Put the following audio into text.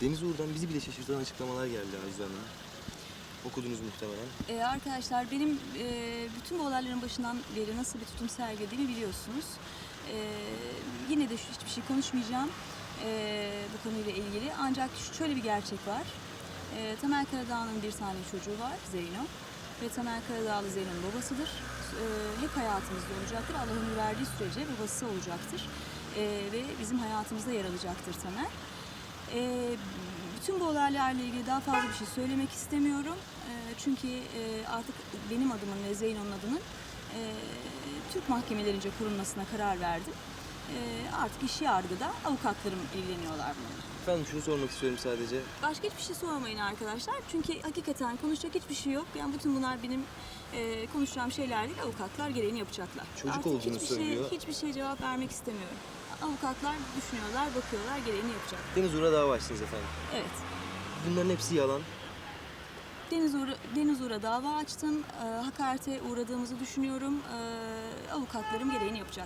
Deniz Uğur'dan bizi bile şaşırtan açıklamalar geldi Hanım. Okudunuz muhtemelen. Ee, arkadaşlar benim e, bütün bu olayların başından beri nasıl bir tutum sergilediğimi biliyorsunuz. Ee, yine de şu, hiçbir şey konuşmayacağım e, bu konuyla ilgili. Ancak şöyle bir gerçek var. E, Tamer Karadağ'ın bir tane çocuğu var Zeyno. Ve Tamer Karadağlı Zeyno'nun babasıdır. E, hep hayatımızda olacaktır. Allah ömür verdiği sürece babası olacaktır. E, ve bizim hayatımızda yer alacaktır Tamer. E, bütün bu olaylarla ilgili daha fazla bir şey söylemek istemiyorum. E, çünkü e, artık benim adımın ve Zeyno'nun adının e, Türk mahkemelerince korunmasına karar verdim. E, artık iş yargıda avukatlarım ilgileniyorlar bununla. Efendim şunu sormak istiyorum sadece. Başka hiçbir şey sormayın arkadaşlar. Çünkü hakikaten konuşacak hiçbir şey yok. Yani bütün bunlar benim e, konuşacağım şeyler değil. Avukatlar gereğini yapacaklar. Çocuk Artık olduğunu hiçbir söylüyor. Şey, hiçbir şeye cevap vermek istemiyorum. Avukatlar düşünüyorlar, bakıyorlar, gereğini yapacak. Deniz Uğur'a dava açtınız efendim. Evet. Bunların hepsi yalan. Deniz Uğur'a, Deniz Uğur'a dava açtım. E, hakarete uğradığımızı düşünüyorum. E, avukatlarım gereğini yapacak.